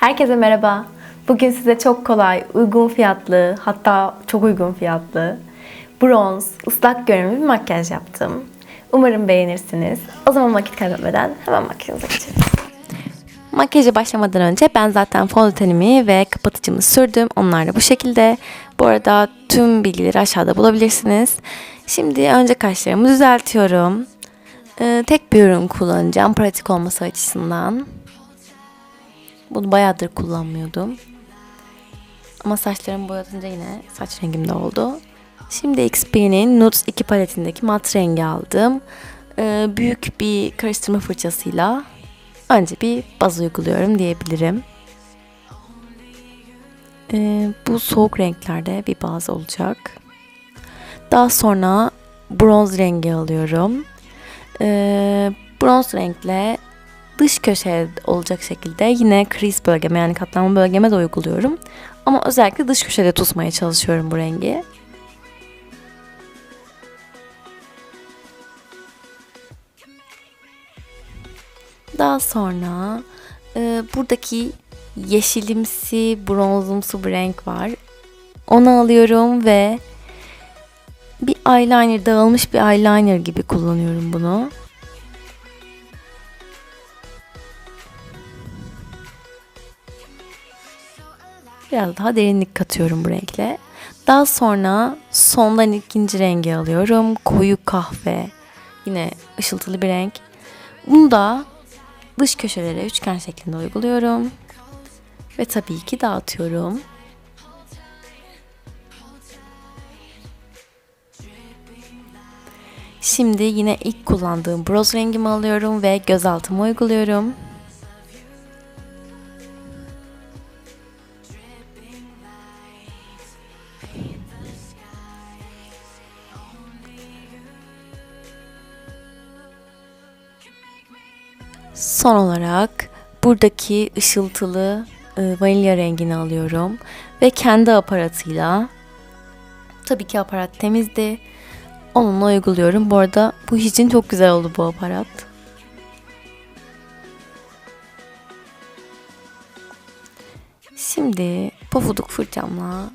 Herkese merhaba. Bugün size çok kolay, uygun fiyatlı, hatta çok uygun fiyatlı bronz, ıslak görünümlü bir makyaj yaptım. Umarım beğenirsiniz. O zaman vakit kaybetmeden hemen makyajımıza geçelim. Makyaja başlamadan önce ben zaten fondötenimi ve kapatıcımı sürdüm. Onlar da bu şekilde. Bu arada tüm bilgileri aşağıda bulabilirsiniz. Şimdi önce kaşlarımı düzeltiyorum. Ee, tek bir ürün kullanacağım pratik olması açısından. Bunu bayağıdır kullanmıyordum. Ama saçlarımı boyatınca yine saç rengim de oldu. Şimdi XP'nin Nudes 2 paletindeki mat rengi aldım. Ee, büyük bir karıştırma fırçasıyla önce bir baz uyguluyorum diyebilirim. Ee, bu soğuk renklerde bir baz olacak. Daha sonra bronz rengi alıyorum. Ee, bronz renkle dış köşeye olacak şekilde yine crease bölgeme yani katlanma bölgeme de uyguluyorum. Ama özellikle dış köşede tutmaya çalışıyorum bu rengi. Daha sonra e, buradaki yeşilimsi, bronzumsu bir renk var. Onu alıyorum ve bir eyeliner, dağılmış bir eyeliner gibi kullanıyorum bunu. Biraz daha derinlik katıyorum bu renkle. Daha sonra sondan ikinci rengi alıyorum. Koyu kahve. Yine ışıltılı bir renk. Bunu da dış köşelere üçgen şeklinde uyguluyorum. Ve tabii ki dağıtıyorum. Şimdi yine ilk kullandığım broz rengimi alıyorum ve göz altıma uyguluyorum. Son olarak buradaki ışıltılı e, vanilya rengini alıyorum ve kendi aparatıyla tabii ki aparat temizdi. Onunla uyguluyorum. Bu arada bu için çok güzel oldu bu aparat. Şimdi pofuduk fırçamla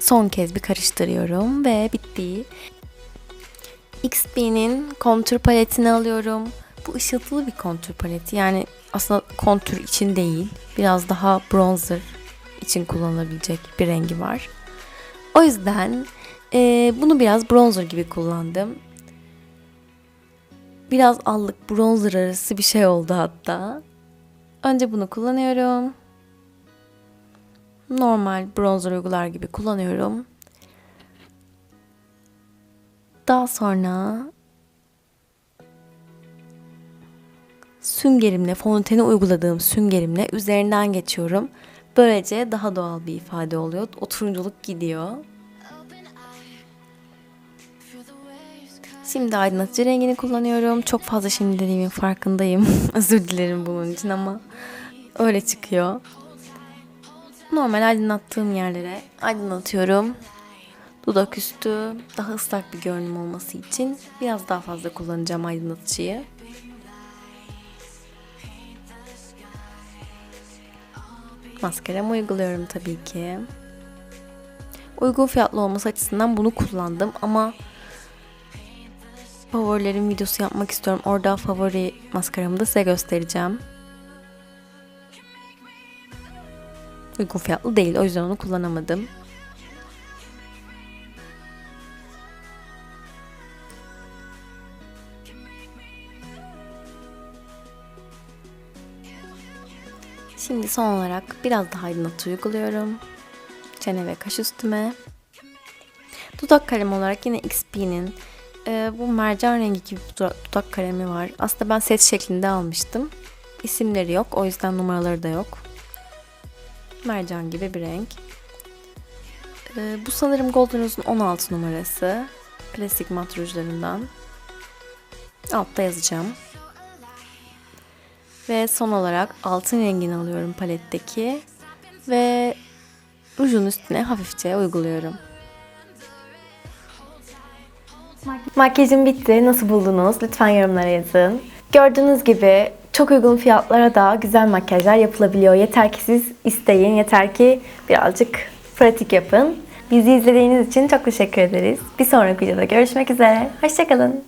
son kez bir karıştırıyorum ve bitti. XP'nin kontür paletini alıyorum. Bu ışıltılı bir kontür paleti. Yani aslında kontür için değil. Biraz daha bronzer için kullanılabilecek bir rengi var. O yüzden e, bunu biraz bronzer gibi kullandım. Biraz allık bronzer arası bir şey oldu hatta. Önce bunu kullanıyorum. Normal bronzer uygular gibi kullanıyorum. Daha sonra süngerimle, fondöteni uyguladığım süngerimle üzerinden geçiyorum. Böylece daha doğal bir ifade oluyor. O turunculuk gidiyor. Şimdi aydınlatıcı rengini kullanıyorum. Çok fazla şimdi dediğimin farkındayım. Özür dilerim bunun için ama öyle çıkıyor. Normal aydınlattığım yerlere aydınlatıyorum. Dudak üstü daha ıslak bir görünüm olması için biraz daha fazla kullanacağım aydınlatıcıyı. Maskaramı uyguluyorum tabii ki. Uygun fiyatlı olması açısından bunu kullandım ama favorilerim videosu yapmak istiyorum. Orada favori maskaramı da size göstereceğim. Uygun fiyatlı değil o yüzden onu kullanamadım. Şimdi son olarak biraz daha aydınlatıcı uyguluyorum. Çene ve kaş üstüme. Dudak kalemi olarak yine XP'nin e, bu mercan rengi gibi bir dudak kalemi var. Aslında ben set şeklinde almıştım. İsimleri yok. O yüzden numaraları da yok. Mercan gibi bir renk. E, bu sanırım Golden Rose'un 16 numarası. Klasik mat rujlarından. Altta yazacağım. Ve son olarak altın rengini alıyorum paletteki. Ve rujun üstüne hafifçe uyguluyorum. Makyajım bitti. Nasıl buldunuz? Lütfen yorumlara yazın. Gördüğünüz gibi çok uygun fiyatlara da güzel makyajlar yapılabiliyor. Yeter ki siz isteyin, yeter ki birazcık pratik yapın. Bizi izlediğiniz için çok teşekkür ederiz. Bir sonraki videoda görüşmek üzere. Hoşçakalın.